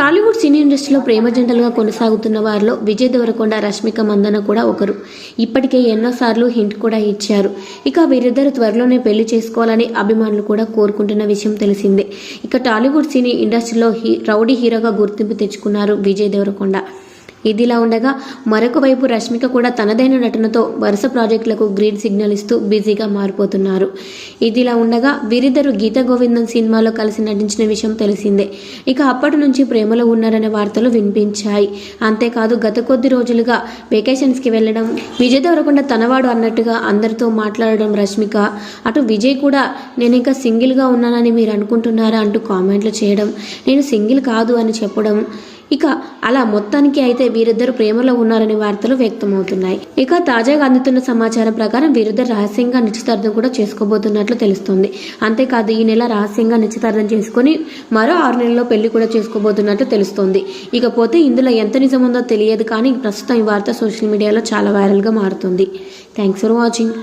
టాలీవుడ్ సినీ ఇండస్ట్రీలో ప్రేమ జంటలుగా కొనసాగుతున్న వారిలో విజయ్ దేవరకొండ రష్మిక మందన కూడా ఒకరు. ఇప్పటికే ఎన్నోసార్లు హింట్ కూడా ఇచ్చారు. ఇక వీరిద్దరు త్వరలోనే పెళ్ళి చేసుకోవాలని అభిమానులు కూడా కోరుకుంటున్న విషయం తెలిసిందే. ఇక టాలీవుడ్ సినీ ఇండస్ట్రీలో హీ రౌడీ హీరోగా గుర్తింపు తెచ్చుకున్నారు విజయ్ దేవరకొండ. ఇదిలా ఉండగా మరొక వైపు రష్మిక కూడా తనదైన నటనతో వరుస ప్రాజెక్టులకు గ్రీన్ సిగ్నల్ ఇస్తూ బిజీగా మారిపోతున్నారు. ఇదిలా ఉండగా వీరిద్దరు గీత గోవిందం సినిమాలో కలిసి నటించిన విషయం తెలిసిందే. ఇక అప్పటి నుంచి ప్రేమలో ఉన్నారనే వార్తలు వినిపించాయి. అంతేకాదు గత కొద్ది రోజులుగా వెకేషన్స్కి వెళ్ళడం విజయ్ దేవరకొండ తనవాడు అన్నట్టుగా అందరితో మాట్లాడడం రష్మిక అటు విజయ్ కూడా నేను ఇంకా సింగిల్గా ఉన్నానని మీరు అనుకుంటున్నారా? అంటూ కామెంట్లు చేయడం నేను సింగిల్ కాదు అని చెప్పడం ఇక అలా మొత్తానికి అయితే వీరిద్దరు ప్రేమలో ఉన్నారనే వార్తలు వ్యక్తమవుతున్నాయి. ఇక తాజాగా అందుతున్న సమాచారం ప్రకారం వీరిద్దరు రహస్యంగా నిశ్చితార్థం కూడా చేసుకోబోతున్నట్లు తెలుస్తోంది. అంతేకాదు ఈ నెల రహస్యంగా నిశ్చితార్థం చేసుకుని మరో ఆరు నెలల్లో పెళ్ళి కూడా చేసుకోబోతున్నట్లు తెలుస్తోంది. ఇకపోతే ఇందులో ఎంత నిజముందో తెలియదు కానీ ప్రస్తుతం ఈ వార్త సోషల్ మీడియాలో చాలా వైరల్గా మారుతుంది. Thanks for watching.